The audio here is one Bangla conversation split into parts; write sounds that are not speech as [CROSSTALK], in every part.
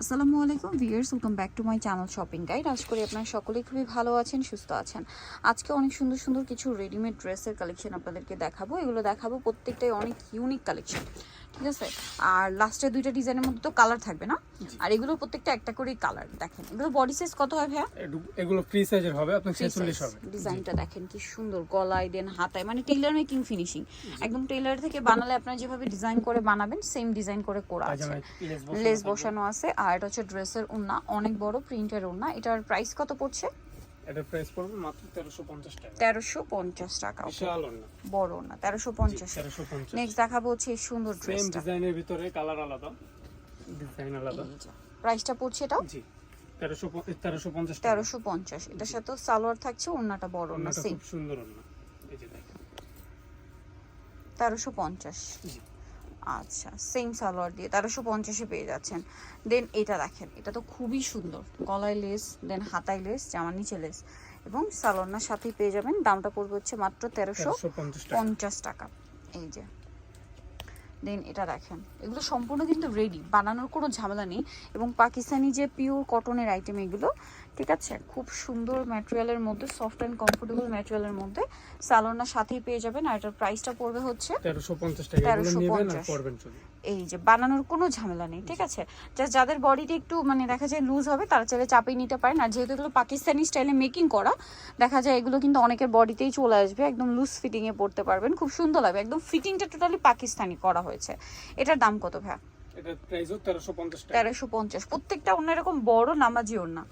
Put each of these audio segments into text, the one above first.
আসসালামু আলাইকুম viewers, welcome back to my channel shopping guide. আশা করি আপনারা সকলেই খুবই ভালো আছেন, সুস্থ আছেন। আজকে অনেক সুন্দর সুন্দর কিছু রেডিমেড ড্রেসের কালেকশন আপনাদেরকে দেখাবো। এগুলো দেখাবো প্রত্যেকটাই অনেক ইউনিক কালেকশন ঠিক আছে? আর লাস্টে দুইটা ডিজাইনের মধ্যে তো কালার থাকবে না? আর এগুলো প্রত্যেকটা একটা করেই কালার দেখেন। এগুলো বডি সাইজ কত হয় ভাইয়া? এগুলো ফ্রি সাইজের হবে আপনার ছেচল্লিশ হবে। ডিজাইনটা দেখেন কি সুন্দর গলায় দেন হাতায় মানে টেইলার মেকিং ফিনিশিং একদম টেইলার থেকে বানালে আপনারা যেভাবে ডিজাইন করে বানাবেন সেম ডিজাইন করে করা আছে। লেস বসানো আছে আর এটা হচ্ছে ড্রেসের ওড়না অনেক বড় প্রিন্টের ওড়না। এটার প্রাইস কত পড়ছে? এটার প্রাইস পড়বে মাত্র তেরোশো পঞ্চাশ টাকা। তেরোশো পঞ্চাশ টাকা বিশাল অন্য বড় তেরোশো পঞ্চাশ। তেরোশো নেক্সট দেখাবো হচ্ছে এই সুন্দর সেম ডিজাইনের ভিতরে কালার আলাদা। ডিজাইন আলাদা। প্রাইসটা পড়ছে এটাও? জি তেরোশো প- তেরোশো পঞ্চাশ টাকা। তেরোশো পঞ্চাশ। এটার সাথে সালোয়ার থাকছে ওড়নাটা বড় অন্যটা সেম খুব সুন্দর অন্য এই যে দেখেন। তেরোশো পঞ্চাশ। জি। আচ্ছা সেম সালোয়ার দিয়ে। তেরোশো পঞ্চাশে পেয়ে যাচ্ছেন। দেন এটা দেখেন এটা তো খুবই সুন্দর। গলায় লেস দেন হাতায় লেস জামার নিচে লেস এবং সালোয়ারনার সাথেই পেয়ে যাবেন। দামটা পড়বে হচ্ছে মাত্র তেরোশো পঞ্চাশ টাকা। এই যে। দেন এটা দেখেন এগুলো সম্পূর্ণ কিন্তু রেডি বানানোর কোনো ঝামেলা নেই। এবং পাকিস্তানি যে পিওর কটনের আইটেম এগুলো ঠিক আছে? খুব সুন্দর ম্যাটেরিয়ালের মধ্যে সফট অ্যান্ড কমফোর্টেবল ম্যাটেরিয়ালের মধ্যে সালোনার সাথেই পেয়ে যাবেন আর এটার প্রাইসটা পড়বে হচ্ছে তেরোশো পঞ্চাশ টাকা এগুলো 1350 নেবেন আর পড়বেন চলে এই যে বানানোর কোনো ঝামেলা নেই ঠিক আছে? যাদের বডিটা একটু মানে দেখা যায় লুজ হবে তারা চাইলে চাপিয়ে নিতে পারেন। আর যেহেতু এগুলো পাকিস্তানি স্টাইলে মেকিং করা দেখা যায় এগুলো কিন্তু অনেকের বডিতেই চলে আসবে একদম লুজ ফিটিং এ পড়তে পারবেন। খুব সুন্দর লাগবে একদম ফিটিংটা টোটালি পাকিস্তানি করা হয়েছে। এটার দাম কত ভাই এটার প্রাইসও তেরোশো পঞ্চাশ প্রত্যেকটা অন্য এরকম বড় নামাজি ওড়না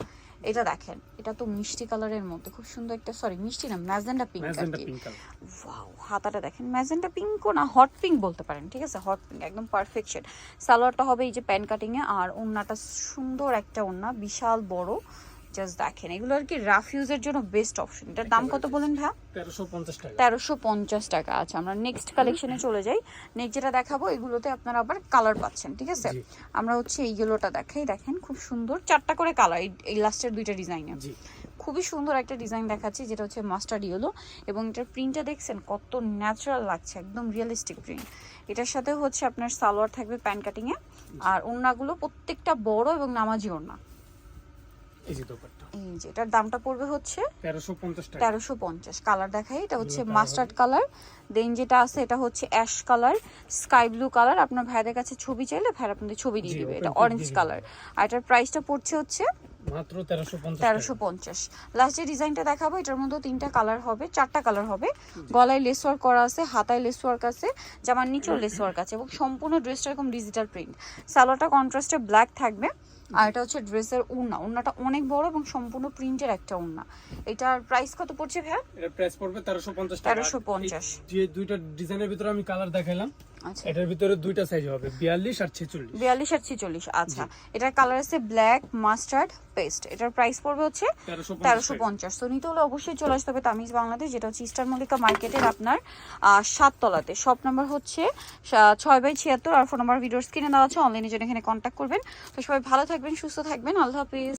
এটা দেখেন এটা তো মিষ্টি কালারের মধ্যে খুব সুন্দর একটা সরি মিষ্টি না ম্যাজেন্ডা পিঙ্ক আর কি। পিঙ্ক ওয়াও হাতাটা দেখেন ম্যাজেন্ডা পিঙ্কও না হট পিঙ্ক বলতে পারেন ঠিক আছে? হট পিঙ্ক একদম পারফেকশন সালোয়ারটা হবে এই যে প্যান কাটিংয়ে এ আর ওড়নাটা সুন্দর একটা ওড়না বিশাল বড়। জাস্ট দেখেন এগুলো আর কি রাফ ইউজের জন্য বেস্ট অপশন এটার দাম কত বলেন ভাই তেরোশো পঞ্চাশ টাকা। টাকা। আচ্ছা আমরা নেক্সট কালেকশনে [COUGHS] চলে যাই। নেক্সট যেটা দেখাবো এগুলোতে আপনারা আবার কালার পাচ্ছেন ঠিক আছে? আমরা হচ্ছে এইগুলোটা দেখাই। দেখেন খুব সুন্দর। চারটা করে কালার এই লাস্টের দুইটা ডিজাইনে খুবই সুন্দর একটা ডিজাইন দেখাচ্ছি যেটা হচ্ছে মাস্টার্ড ইয়েলো এবং এটার প্রিন্টটা দেখছেন কত ন্যাচারাল লাগছে একদম রিয়েলিস্টিক প্রিন্ট এটার সাথে হচ্ছে আপনার সালোয়ার থাকবে প্যান কাটিং এ আর ওড়নাগুলো প্রত্যেকটা বড় এবং নামাজি ওড়না। এই যে দোপাট্টা। এই যে এটার দামটা পড়বে হচ্ছে তেরোশো পঞ্চাশ টাকা। কালার দেখাই এটা হচ্ছে মাস্টার্ড কালার দেন যেটা আছে এটা হচ্ছে ash colour sky blue colour আপনার ভাইদের কাছে ছবি চাইলে ভাই আপনাদের ছবি দিয়ে দিবে। এটা অরেঞ্জ কালার আর এটার প্রাইসটা পড়ছে হচ্ছে মাত্র লাস্ট যে ডিজাইনটা দেখাবো এটার মধ্যে তিনটা কালার হবে চারটা কালার হবে। গলায় লেস ওয়ার্ক করা আছে হাতায় লেস ওয়ার্ক আছে জামার নিচেও লেস ওয়ার্ক আছে এবং সম্পূর্ণ ড্রেসটা এরকম ডিজিটাল প্রিন্ট সালোয়ারটা কন্ট্রাস্টে ব্ল্যাক থাকবে। আর এটা হচ্ছে ড্রেসের উন্না উন্নাটা অনেক বড় এবং সম্পূর্ণ প্রিন্টের একটা উন্না এটার প্রাইস কত পড়ছে ভাইয়া? এটা প্রাইস পড়বে তেরোশো পঞ্চাশ টাকা। 1350 যে দুইটা ডিজাইনের ভিতরে আমি কালার দেখাইলাম। আচ্ছা এটার ভিতরে দুইটা সাইজ হবে বিয়াল্লিশ আর ছেচল্লিশ। বিয়াল্লিশ আর ছিচল্লিশ আচ্ছা। এটার কালার আছে ব্ল্যাক মাস্টার্ড পেস্ট এটার প্রাইস পড়বে হচ্ছে তেরোশো তেরোশো পঞ্চাশ। তো নিতে হলে অবশ্যই চলে আসতে হবে তামিজ বাংলাদেশ যেটা হচ্ছে ইস্টার মল্লিকা মার্কেটের আপনার আহ, সাততলাতে। শপ নাম্বার হচ্ছে সা- ছয় বাই ছিয়াত্তর। আর ফোন নাম্বার ভিডিওর স্ক্রিনে দেওয়া আছে অনলাইনে জন্য এখানে কন্ট্যাক্ট করবেন। তো সবাই ভালো থাকবেন সুস্থ থাকবেন। আল্লাহ হাফিজ।